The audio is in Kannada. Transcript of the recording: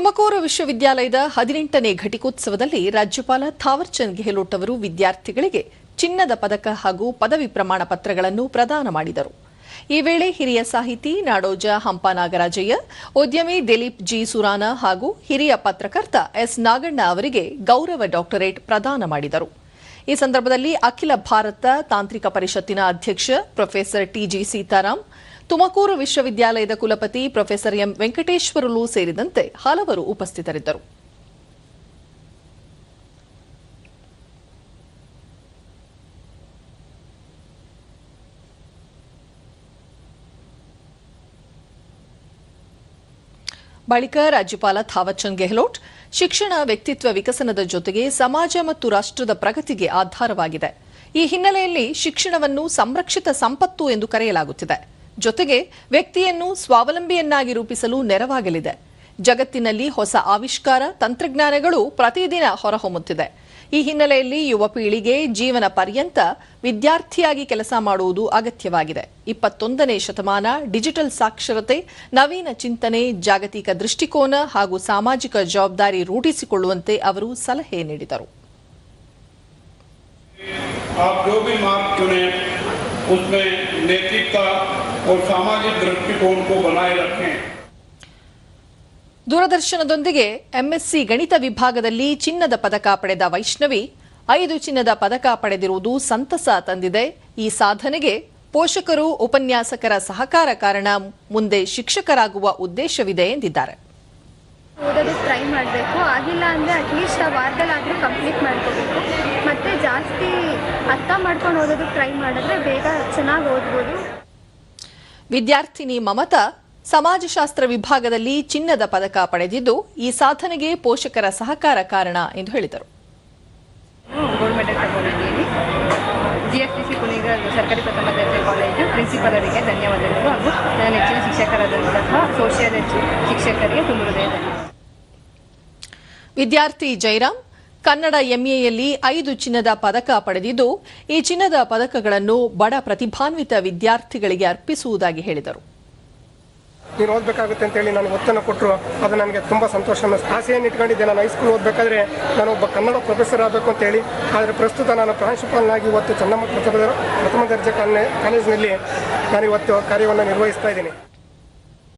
ತುಮಕೂರು ವಿಶ್ವವಿದ್ಯಾಲಯದ ಹದಿನೆಂಟನೇ ಘಟಿಕೋತ್ಸವದಲ್ಲಿ ರಾಜ್ಯಪಾಲ ಥಾವರ್ಚಂದ್ ಗೆಹ್ಲೋಟ್ ಅವರು ವಿದ್ಯಾರ್ಥಿಗಳಿಗೆ ಚಿನ್ನದ ಪದಕ ಹಾಗೂ ಪದವಿ ಪ್ರಮಾಣ ಪತ್ರಗಳನ್ನು ಪ್ರದಾನ ಮಾಡಿದರು. ಈ ವೇಳೆ ಹಿರಿಯ ಸಾಹಿತಿ ನಾಡೋಜ ಹಂಪ ನಾಗರಾಜಯ್ಯ ಉದ್ಯಮಿ ದಿಲೀಪ್ ಜಿ ಸುರಾನ ಹಾಗೂ ಹಿರಿಯ ಪತ್ರಕರ್ತ ಎಸ್ ನಾಗಣ್ಣ ಅವರಿಗೆ ಗೌರವ ಡಾಕ್ಟರೇಟ್ ಪ್ರದಾನ ಮಾಡಿದರು. ಈ ಸಂದರ್ಭದಲ್ಲಿ ಅಖಿಲ ಭಾರತ ತಾಂತ್ರಿಕ ಪರಿಷತ್ತಿನ ಅಧ್ಯಕ್ಷ ಪ್ರೊಫೆಸರ್ ಟಿಜಿ ಸೀತಾರಾಂ ತುಮಕೂರು ವಿಶ್ವವಿದ್ಯಾಲಯದ ಕುಲಪತಿ ಪ್ರೊಫೆಸರ್ ಎಂ ವೆಂಕಟೇಶ್ವರುಲು ಸೇರಿದಂತೆ ಹಲವರು ಉಪಸ್ಥಿತರಿದ್ದರು. ಬಳಿಕ ರಾಜ್ಯಪಾಲ ಥಾವರ್ಚಂದ್ ಗೆಹ್ಲೋಟ್ ಶಿಕ್ಷಣ, ವ್ಯಕ್ತಿತ್ವ ವಿಕಸನದ ಜೊತೆಗೆ ಸಮಾಜ ಮತ್ತು ರಾಷ್ಟ್ರದ ಪ್ರಗತಿಗೆ ಆಧಾರವಾಗಿದೆ. ಈ ಹಿನ್ನೆಲೆಯಲ್ಲಿ ಶಿಕ್ಷಣವನ್ನು ಸಂರಕ್ಷಿತ ಸಂಪತ್ತು ಎಂದು ಕರೆಯಲಾಗುತ್ತಿದೆ. ಜೊತೆಗೆ ವ್ಯಕ್ತಿಯನ್ನು ಸ್ವಾವಲಂಬಿಯನ್ನಾಗಿ ರೂಪಿಸಲು ನೆರವಾಗಲಿದೆ ಜಗತ್ತಿನಲ್ಲಿ ಹೊಸ ಆವಿಷ್ಕಾರ ತಂತ್ರಜ್ಞಾನಗಳು ಪ್ರತಿದಿನ ಹೊರಹೊಮ್ಮುತ್ತಿದೆ ಈ ಹಿನ್ನೆಲೆಯಲ್ಲಿ ಯುವ ಪೀಳಿಗೆ ಜೀವನ ಪರ್ಯಂತ ವಿದ್ಯಾರ್ಥಿಯಾಗಿ ಕೆಲಸ ಮಾಡುವುದು ಅಗತ್ಯವಾಗಿದೆ ಇಪ್ಪತ್ತೊಂದನೇ ಶತಮಾನ ಡಿಜಿಟಲ್ ಸಾಕ್ಷರತೆ ನವೀನ ಚಿಂತನೆ ಜಾಗತಿಕ ದೃಷ್ಟಿಕೋನ ಹಾಗೂ ಸಾಮಾಜಿಕ ಜವಾಬ್ದಾರಿ ರೂಢಿಸಿಕೊಳ್ಳುವಂತೆ ಅವರು ಸಲಹೆ ನೀಡಿದರು आप जो भी मार्ग चुने उसमें नैतिकता और सामाजिक दृष्टिकोण को बनाए रखें ದೂರದರ್ಶನದೊಂದಿಗೆ ಎಂಎಸ್ಸಿ ಗಣಿತ ವಿಭಾಗದಲ್ಲಿ ಚಿನ್ನದ ಪದಕ ಪಡೆದ ವೈಷ್ಣವಿ ಐದು ಚಿನ್ನದ ಪದಕ ಪಡೆದಿರುವುದು ಸಂತಸ ತಂದಿದೆ ಈ ಸಾಧನೆಗೆ ಪೋಷಕರು ಉಪನ್ಯಾಸಕರ ಸಹಕಾರ ಕಾರಣ ಮುಂದೆ ಶಿಕ್ಷಕರಾಗುವ ಉದ್ದೇಶವಿದೆ ಎಂದಿದ್ದಾರೆ ಓದೋದಕ್ಕೆ ಟ್ರೈ ಮಾಡಬೇಕು ಆಗಿಲ್ಲ ಅಂದರೆ ಅಟ್ಲೀಸ್ಟ್ ಆ ವಾರದಲ್ಲಾದರೂ ಕಂಪ್ಲೀಟ್ ಮಾಡ್ಕೋಬೇಕು ಮತ್ತು ಜಾಸ್ತಿ ಅರ್ಥ ಮಾಡ್ಕೊಂಡು ಓದೋದಕ್ಕೆ ಟ್ರೈ ಮಾಡಿದ್ರೆ ಬೇಗ ಚೆನ್ನಾಗಿ ಓದ್ಬೋದು ವಿದ್ಯಾರ್ಥಿನಿ ಮಮತಾ ಸಮಾಜಶಾಸ್ತ್ರ ವಿಭಾಗದಲ್ಲಿ ಚಿನ್ನದ ಪದಕ ಪಡೆದಿದ್ದು ಈ ಸಾಧನೆಗೆ ಪೋಷಕರ ಸಹಕಾರ ಕಾರಣ ಎಂದು ಹೇಳಿದರು. ಜಿಎಸ್ಟಿಸಿ ಸಿ ಸರ್ಕಾರಿ ಪ್ರಥಮ ದರ್ಜೆ ಕಾಲೇಜು ಪ್ರಿನ್ಸಿಪಲ್ ಅವರಿಗೆ ಧನ್ಯವಾದಗಳು. ಹಾಗೂ ನನ್ನ ನೆಚ್ಚಿನ ಶಿಕ್ಷಕರಾದಂತಹ ಸೋಷಿಯಾಲಜಿ ಶಿಕ್ಷಕರಿಗೆ ತುಂಬ ಹೃದಯ ವಿದ್ಯಾರ್ಥಿ ಜೈರಾಮ್ ಕನ್ನಡ ಎಂಎಯಲ್ಲಿ ಐದು ಚಿನ್ನದ ಪದಕ ಪಡೆದಿದ್ದು, ಈ ಚಿನ್ನದ ಪದಕಗಳನ್ನು ಬಡ ಪ್ರತಿಭಾನ್ವಿತ ವಿದ್ಯಾರ್ಥಿಗಳಿಗೆ ಅರ್ಪಿಸುವುದಾಗಿ ಹೇಳಿದರು. ನೀನು ಓದಬೇಕಾಗುತ್ತೆ ಅಂತೇಳಿ ನಾನು ಒತ್ತನ್ನು ಕೊಟ್ಟರು ಅದು ನನಗೆ ತುಂಬ ಸಂತೋಷ ಅನ್ನಿಸ್ತು. ಆಸೆಯನ್ನು ಇಟ್ಕೊಂಡಿದ್ದೆ. ನಾನು ಹೈಸ್ಕೂಲ್ ಓದಬೇಕಾದ್ರೆ ನಾನು ಒಬ್ಬ ಕನ್ನಡ ಪ್ರೊಫೆಸರ್ ಆಗಬೇಕು ಅಂತೇಳಿ ಆದರೆ ಪ್ರಸ್ತುತ ನಾನು ಪ್ರಾಂಶುಪಾಲನಾಗಿ ಇವತ್ತು ಚೆನ್ನಮ್ಮ ಪ್ರಥಮ ಪ್ರಥಮ ದರ್ಜೆ ಕಾಲೇಜಿನಲ್ಲಿ ನಾನು ಇವತ್ತು ಕಾರ್ಯವನ್ನು ನಿರ್ವಹಿಸ್ತಾ ಇದ್ದೀನಿ.